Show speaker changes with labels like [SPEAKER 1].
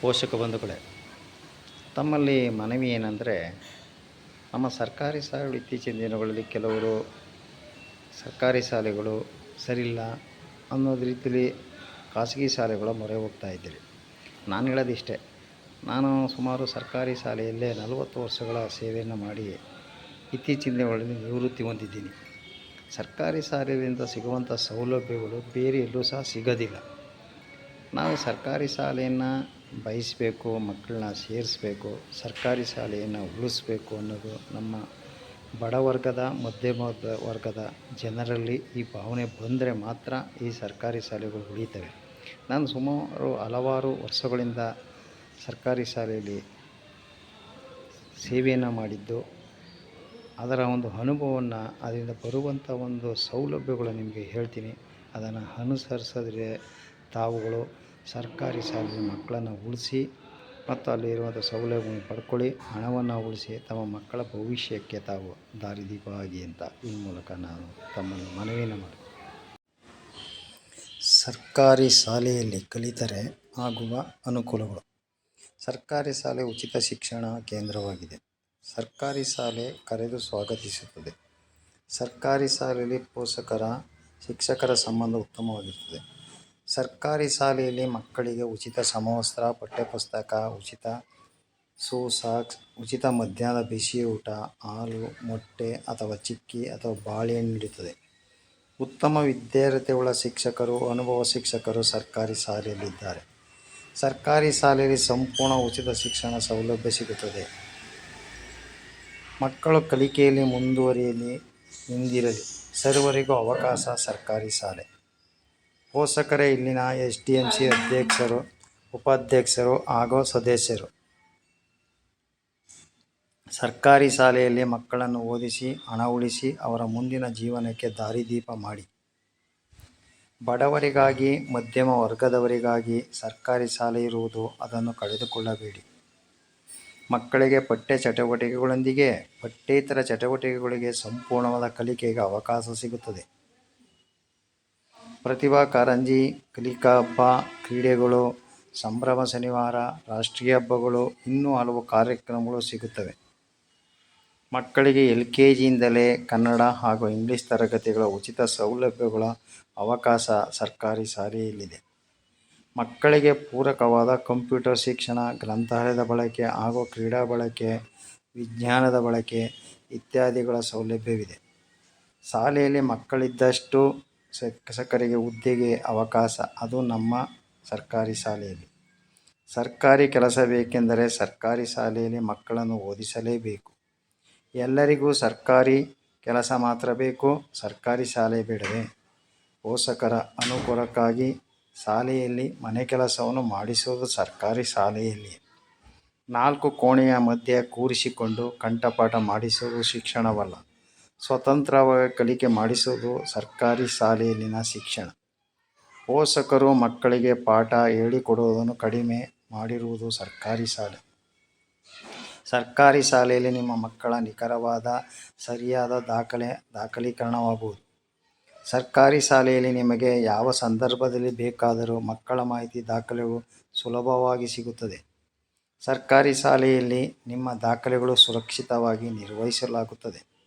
[SPEAKER 1] ಪೋಷಕ ಬಂಧುಗಳೇ, ತಮ್ಮಲ್ಲಿ ಮನವಿ ಏನಂದರೆ, ನಮ್ಮ ಸರ್ಕಾರಿ ಶಾಲೆಗಳು ಇತ್ತೀಚಿನ ದಿನಗಳಲ್ಲಿ ಕೆಲವರು ಸರ್ಕಾರಿ ಶಾಲೆಗಳು ಸರಿಯಿಲ್ಲ ಅನ್ನೋದು ರೀತಿಯಲ್ಲಿ ಖಾಸಗಿ ಶಾಲೆಗಳ ಮೊರೆ ಹೋಗ್ತಾ ಇದ್ದೀರಿ. ನಾನು ಹೇಳೋದಿಷ್ಟೇ ನಾನು ಸುಮಾರು ಸರ್ಕಾರಿ ಶಾಲೆಯಲ್ಲೇ ನಲವತ್ತು ವರ್ಷಗಳ ಸೇವೆಯನ್ನು ಮಾಡಿ ಇತ್ತೀಚಿನ ದಿನಗಳಲ್ಲಿ ನಿವೃತ್ತಿ ಹೊಂದಿದ್ದೀನಿ. ಸರ್ಕಾರಿ ಶಾಲೆಯಿಂದ ಸಿಗುವಂಥ ಸೌಲಭ್ಯಗಳು ಬೇರೆ ಎಲ್ಲೂ ಸಹ ಸಿಗೋದಿಲ್ಲ. ನಾವು ಸರ್ಕಾರಿ ಶಾಲೆಯನ್ನು ಬಯಸಬೇಕು, ಮಕ್ಕಳನ್ನ ಸೇರಿಸ್ಬೇಕು, ಸರ್ಕಾರಿ ಶಾಲೆಯನ್ನು ಉಳಿಸ್ಬೇಕು ಅನ್ನೋದು ನಮ್ಮ ಬಡವರ್ಗದ ಮಧ್ಯಮ ವರ್ಗದ ಜನರಲ್ಲಿ ಈ ಭಾವನೆ ಬಂದರೆ ಮಾತ್ರ ಈ ಸರ್ಕಾರಿ ಶಾಲೆಗಳು ಉಳಿತವೆ. ನಾನು ಸುಮಾರು ಹಲವಾರು ವರ್ಷಗಳಿಂದ ಸರ್ಕಾರಿ ಶಾಲೆಯಲ್ಲಿ ಸೇವೆಯನ್ನು ಮಾಡಿದ್ದು, ಅದರ ಒಂದು ಅನುಭವವನ್ನು, ಅದರಿಂದ ಬರುವಂಥ ಒಂದು ಸೌಲಭ್ಯಗಳು ನಿಮಗೆ ಹೇಳ್ತೀನಿ. ಅದನ್ನು ಅನುಸರಿಸಿದ್ರೆ ತಾವುಗಳು ಸರ್ಕಾರಿ ಶಾಲೆಯ ಮಕ್ಕಳನ್ನು ಉಳಿಸಿ ಮತ್ತು ಅಲ್ಲಿರುವಂಥ ಸೌಲಭ್ಯವನ್ನು ಪಡ್ಕೊಳ್ಳಿ, ಹಣವನ್ನು ಉಳಿಸಿ ತಮ್ಮ ಮಕ್ಕಳ ಭವಿಷ್ಯಕ್ಕೆ ತಾವು ದಾರಿದೀಪವಾಗಿ ಅಂತ ಈ ಮೂಲಕ ನಾನು ತಮ್ಮನ್ನು ಮನವಿಯನ್ನು ಮಾಡಿ ಸರ್ಕಾರಿ ಶಾಲೆಯಲ್ಲಿ ಕಲಿತರೆ ಆಗುವ ಅನುಕೂಲಗಳು. ಸರ್ಕಾರಿ ಶಾಲೆ ಉಚಿತ ಶಿಕ್ಷಣ ಕೇಂದ್ರವಾಗಿದೆ. ಸರ್ಕಾರಿ ಶಾಲೆ ಕರೆದು ಸ್ವಾಗತಿಸುತ್ತದೆ. ಸರ್ಕಾರಿ ಶಾಲೆಯಲ್ಲಿ ಪೋಷಕರ, ಶಿಕ್ಷಕರ ಸಂಬಂಧ ಉತ್ತಮವಾಗಿರುತ್ತದೆ. ಸರ್ಕಾರಿ ಶಾಲೆಯಲ್ಲಿ ಮಕ್ಕಳಿಗೆ ಉಚಿತ ಸಮವಸ್ತ್ರ, ಪಠ್ಯಪುಸ್ತಕ, ಉಚಿತ ಶೂ ಸಾಕ್ಸ್ ಉಚಿತ ಮಧ್ಯಾಹ್ನದ ಬಿಸಿ ಊಟ, ಹಾಲು, ಮೊಟ್ಟೆ ಅಥವಾ ಚಿಕ್ಕಿ ಅಥವಾ ಬಾಳೆಹಣ್ಣು ನೀಡುತ್ತದೆ. ಉತ್ತಮ ವಿದ್ಯಾರ್ಥಿಗಳ ಶಿಕ್ಷಕರು, ಅನುಭವ ಶಿಕ್ಷಕರು ಸರ್ಕಾರಿ ಶಾಲೆಯಲ್ಲಿದ್ದಾರೆ. ಸರ್ಕಾರಿ ಶಾಲೆಯಲ್ಲಿ ಸಂಪೂರ್ಣ ಉಚಿತ ಶಿಕ್ಷಣ ಸೌಲಭ್ಯ ಸಿಗುತ್ತದೆ. ಮಕ್ಕಳು ಕಲಿಕೆಯಲ್ಲಿ ಮುಂದುವರಿಯಲಿ ಹಿಂದಿರಲಿ ಸರ್ವರಿಗೂ ಅವಕಾಶ ಸರ್ಕಾರಿ ಶಾಲೆ. ಪೋಷಕರೇ, ಇಲ್ಲಿನ ಎಸ್ ಡಿ ಎಂ ಸಿ ಅಧ್ಯಕ್ಷರು, ಉಪಾಧ್ಯಕ್ಷರು ಹಾಗೂ ಸದಸ್ಯರು. ಸರ್ಕಾರಿ ಶಾಲೆಯಲ್ಲಿ ಮಕ್ಕಳನ್ನು ಓದಿಸಿ, ಹಣ ಉಳಿಸಿ, ಅವರ ಮುಂದಿನ ಜೀವನಕ್ಕೆ ದಾರಿದೀಪ ಮಾಡಿ. ಬಡವರಿಗಾಗಿ, ಮಧ್ಯಮ ವರ್ಗದವರಿಗಾಗಿ ಸರ್ಕಾರಿ ಶಾಲೆ ಇರುವುದು ಅದನ್ನು ಕಳೆದುಕೊಳ್ಳಬೇಡಿ. ಮಕ್ಕಳಿಗೆ ಪಠ್ಯ ಚಟುವಟಿಕೆಗಳೊಂದಿಗೆ, ಪಠ್ಯೇತರ ಚಟುವಟಿಕೆಗಳಿಗೆ ಸಂಪೂರ್ಣವಾದ ಕಲಿಕೆಗೆ ಅವಕಾಶ ಸಿಗುತ್ತದೆ. ಪ್ರತಿಭಾ ಕಾರಂಜಿ, ಕಲಿಕಾ ಹಬ್ಬ, ಕ್ರೀಡೆಗಳು, ಸಂಭ್ರಮ ಶನಿವಾರ, ರಾಷ್ಟ್ರೀಯ ಹಬ್ಬಗಳು, ಇನ್ನೂ ಹಲವು ಕಾರ್ಯಕ್ರಮಗಳು ಸಿಗುತ್ತವೆ. ಮಕ್ಕಳಿಗೆ ಎಲ್ ಕೆ ಜಿಯಿಂದಲೇ ಕನ್ನಡ ಹಾಗೂ ಇಂಗ್ಲಿಷ್ ತರಗತಿಗಳ ಉಚಿತ ಸೌಲಭ್ಯಗಳ ಅವಕಾಶ ಸರ್ಕಾರಿ ಶಾಲೆಯಲ್ಲಿದೆ ಮಕ್ಕಳಿಗೆ ಪೂರಕವಾದ ಕಂಪ್ಯೂಟರ್ ಶಿಕ್ಷಣ, ಗ್ರಂಥಾಲಯದ ಬಳಕೆ ಹಾಗೂ ಕ್ರೀಡಾ ಬಳಕೆ, ವಿಜ್ಞಾನದ ಬಳಕೆ ಇತ್ಯಾದಿಗಳ ಸೌಲಭ್ಯವಿದೆ. ಶಾಲೆಯಲ್ಲಿ ಮಕ್ಕಳಿದ್ದಷ್ಟು ಶಿಕ್ಷಕರಿಗೆ ಹುದ್ದೆಗೆ ಅವಕಾಶ, ಅದು ನಮ್ಮ ಸರ್ಕಾರಿ ಶಾಲೆಯಲ್ಲಿ. ಸರ್ಕಾರಿ ಕೆಲಸ ಬೇಕೆಂದರೆ ಸರ್ಕಾರಿ ಶಾಲೆಯಲ್ಲಿ ಮಕ್ಕಳನ್ನು ಓದಿಸಲೇಬೇಕು. ಎಲ್ಲರಿಗೂ ಸರ್ಕಾರಿ ಕೆಲಸ ಮಾತ್ರ ಬೇಕು, ಸರ್ಕಾರಿ ಶಾಲೆ ಬೇಡವೇ? ಪೋಷಕರ ಅನುಕೂಲಕ್ಕಾಗಿ ಶಾಲೆಯಲ್ಲಿ ಮನೆ ಕೆಲಸವನ್ನು ಮಾಡಿಸುವುದು ಸರ್ಕಾರಿ ಶಾಲೆಯಲ್ಲಿ ನಾಲ್ಕು ಕೋಣೆಯ ಮಧ್ಯೆ ಕೂರಿಸಿಕೊಂಡು ಕಂಠಪಾಠ ಮಾಡಿಸುವುದು ಶಿಕ್ಷಣವಲ್ಲ. ಸ್ವತಂತ್ರವಾಗಿ ಕಲಿಕೆ ಮಾಡಿಸುವುದು ಸರ್ಕಾರಿ ಶಾಲೆಯಲ್ಲಿನ ಶಿಕ್ಷಣ. ಪೋಷಕರು ಮಕ್ಕಳಿಗೆ ಪಾಠ ಹೇಳಿಕೊಡುವುದನ್ನು ಕಡಿಮೆ ಮಾಡಿರುವುದು ಸರ್ಕಾರಿ ಶಾಲೆ. ಸರ್ಕಾರಿ ಶಾಲೆಯಲ್ಲಿ ನಿಮ್ಮ ಮಕ್ಕಳ ನಿಖರವಾದ ಸರಿಯಾದ ದಾಖಲೆ, ದಾಖಲೀಕರಣವಾಗುವುದು. ಸರ್ಕಾರಿ ಶಾಲೆಯಲ್ಲಿ ನಿಮಗೆ ಯಾವ ಸಂದರ್ಭದಲ್ಲಿ ಬೇಕಾದರೂ ಮಕ್ಕಳ ಮಾಹಿತಿ ದಾಖಲೆಗಳು ಸುಲಭವಾಗಿ ಸಿಗುತ್ತದೆ. ಸರ್ಕಾರಿ ಶಾಲೆಯಲ್ಲಿ ನಿಮ್ಮ ದಾಖಲೆಗಳು ಸುರಕ್ಷಿತವಾಗಿ ನಿರ್ವಹಿಸಲಾಗುತ್ತದೆ.